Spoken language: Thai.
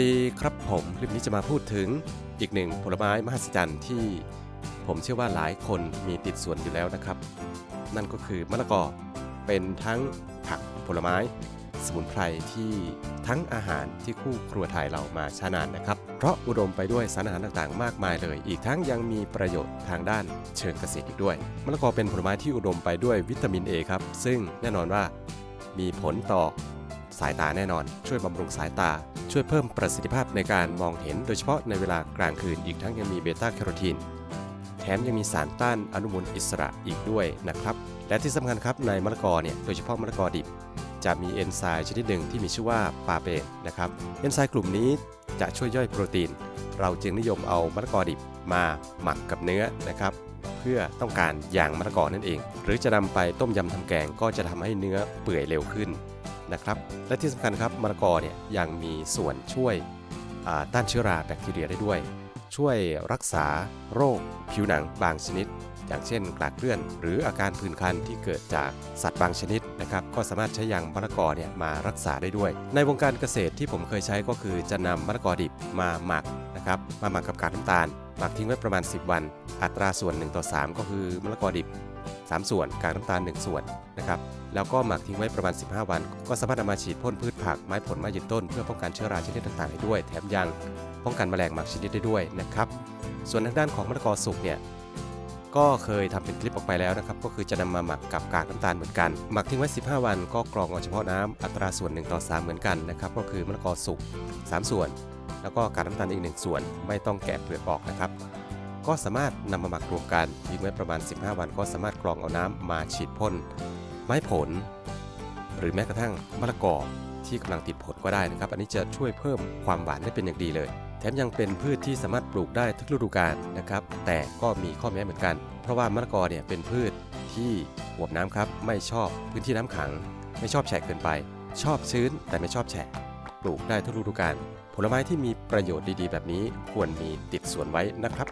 ดีครับผมคลิปนี้จะมาพูดถึงอีกหนึ่งผลไม้มหัศจรรย์ที่ผมเชื่อว่าหลายคนมีติดส่วนอยู่แล้วนะครับ นั่นก็คือมะละกอเป็นทั้งผักผลไม้ สมุนไพรที่ทั้งอาหารที่คู่ครัวไทยเรามาช้านานนะครับ เพราะอุดมไปด้วยสารอาหารต่างๆ มากมายเลย อีกทั้งยังมีประโยชน์ทางด้านเชิงเกษตรอีกด้วยมะละกอเป็นผลไม้ที่อุดมไปด้วยวิตามิน A ครับซึ่งแน่นอนว่ามีผลต่อสายตาแน่นอน ช่วยบำรุงสายตา ช่วยเพิ่มประสิทธิภาพในการมองเห็นโดยเฉพาะในเวลากลางคืนอีกทั้งยังมีเบต้าแคโรทีนแถมยังมีสารต้านอนุมูลอิสระอีกด้วยนะครับ และที่สำคัญครับในมะละกอเนี่ยโดยเฉพาะมะละกอดิบ จะมีเอนไซม์ชนิดหนึ่งที่มีชื่อว่าปาเปนนะครับเอนไซม์กลุ่มนี้จะช่วยย่อยโปรตีน เราจึงนิยมเอามะละกอดิบมาหมักกับเนื้อนะครับเพื่อต้องการอย่างมะละกอนั่นเอง หรือจะนำไปต้มยำทำแกงก็จะทำให้เนื้อเปื่อยเร็วขึ้น นะครับ และที่สำคัญครับมะละกอเนี่ยยังมีส่วนช่วยต้านเชื้อราแบคทีเรียได้ด้วย ช่วยรักษาโรคผิวหนังบางชนิด อย่างเช่นกลากเลื่อน หรืออาการผื่นคันที่เกิดจากสัตว์บางชนิดนะครับ ก็สามารถใช้ยางมะละกอเนี่ยมารักษาได้ด้วย ในวงการเกษตรที่ผมเคยใช้ก็คือจะนำมะละกอดิบมาหมักนะครับมาหมักกับกากน้ำตาล หมักทิ้งไว้ประมาณ 10 วัน อัตราส่วน 1 ต่อ 3 ก็คือมะละกอดิบ 3 ส่วนกากน้ำตาล 1 ส่วนนะครับแล้วก็หมักทิ้งไว้ประมาณ 15 วัน ก็สามารถนำมาฉีดพ่นพืชผักไม้ผลไม้ยืนต้น เพื่อป้องกันเชื้อราชนิดต่างๆได้ด้วย แถมยังป้องกันแมลงหมักชนิดได้ด้วยนะครับส่วนทางด้านของมะละกอสุกเนี่ยก็เคยทำเป็นคลิปออกไปแล้วนะครับ ก็คือจะนำมาหมักกับกากน้ำตาลเหมือนกัน หมักทิ้งไว้ 15 วันก็กรองเอาเฉพาะน้ำอัตราส่วน 1 ต่อ 3 เหมือนกันนะครับ ก็คือมะละกอสุก 3 ส่วน แล้วก็กากน้ำตาลอีก 1 ส่วนไม่ต้องแกะเปลือกออกนะครับ ก็สามารถนำมาหมักรวมกันทิ้งไว้ประมาณ 15 วันก็สามารถกรองเอาน้ำมาฉีดพ่นไม้ผล หรือแม้กระทั่งมะละกอที่กำลังติดผลก็ได้นะครับ อันนี้จะช่วยเพิ่มความหวานได้เป็นอย่างดีเลย แถมยังเป็นพืชที่สามารถปลูกได้ทุกฤดูกาลนะครับ แต่ก็มีข้อแม้เหมือนกัน เพราะว่ามะละกอเนี่ยเป็นพืชที่หวบน้ำครับ ไม่ชอบพื้นที่น้ำขัง ไม่ชอบแฉะเกินไป ชอบชื้นแต่ไม่ชอบแฉะ ปลูกได้ทุกฤดูกาลผลไม้ที่มีประโยชน์ดีๆ แบบนี้ควรมีติดสวนไว้นะครับ